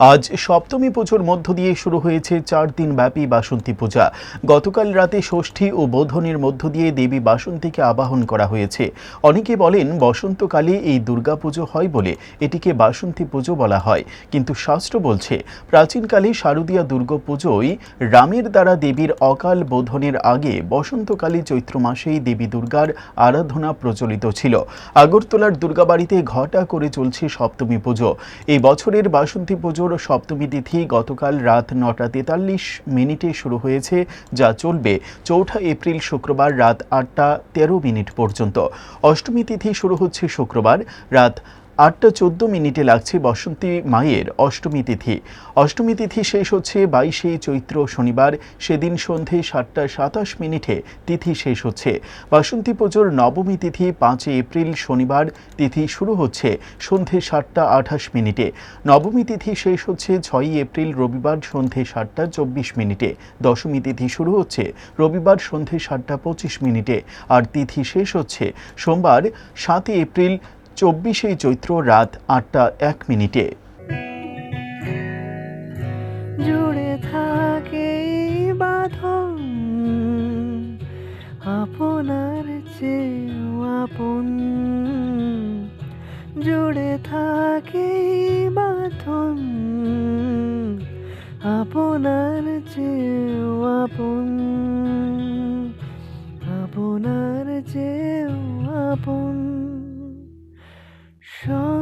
আজ সপ্তমী পুজোর মধ্য দিয়ে শুরু হয়েছে চার দিন ব্যাপী বাসন্তী পূজা। গতকাল রাতে ষষ্ঠী ও বোধনের মধ্য দিয়ে দেবী বাসন্তীকে আবাহন করা হয়েছে। অনেকে বলেন বসন্তকালে এই দুর্গাপুজো হয় বলে এটিকে বাসন্তী পুজো বলা হয়। কিন্তু শাস্ত্র বলছে, প্রাচীনকালে শারদীয়া দুর্গাপুজোয় রামের দ্বারা দেবীর অকাল বোধনের আগে বসন্তকালে চৈত্র মাসেই দেবী দুর্গার আরাধনা প্রচলিত ছিল। আগরতলার দুর্গাবাড়িতে ঘটা করে চলছে সপ্তমী পুজো। এই বছরের বাসন্তী পুজোর সপ্তমী তিথি গতকাল রাত নটা তেতাল্লিশ মিনিটে শুরু হয়েছে, যা চলবে চৌঠা এপ্রিল শুক্রবার রাত আটটা তেরো মিনিট পর্যন্ত। অষ্টমী তিথি শুরু হচ্ছে শুক্রবার রাত আটটা চোদ্দ মিনিটে লাগছে বসন্তী মায়ের অষ্টমী তিথি। অষ্টমী তিথি শেষ হচ্ছে বাইশে চৈত্র শনিবার। সেদিন সন্ধে সাতটা সাতাশ মিনিটে তিথি শেষ হচ্ছে। বাসন্তী পুজোর নবমী তিথি পাঁচই এপ্রিল শনিবার। তিথি শুরু হচ্ছে সন্ধে সাতটা আঠাশ মিনিটে। নবমী তিথি শেষ হচ্ছে ছয়ই এপ্রিল রবিবার সন্ধে সাতটা চব্বিশ মিনিটে। দশমী তিথি শুরু হচ্ছে রবিবার সন্ধে সাতটা পঁচিশ মিনিটে। আর তিথি শেষ হচ্ছে সোমবার সাতই এপ্রিল চব্বিশে চৈত্র রাত আটটা এক মিনিটে। জুড়ে থাকে বাঁধন, আপনার চেয়েও আপন। জুড়ে থাকে বাঁধন, আপনার চেয়েও আপন। আপনার চেয়েও আপন। 说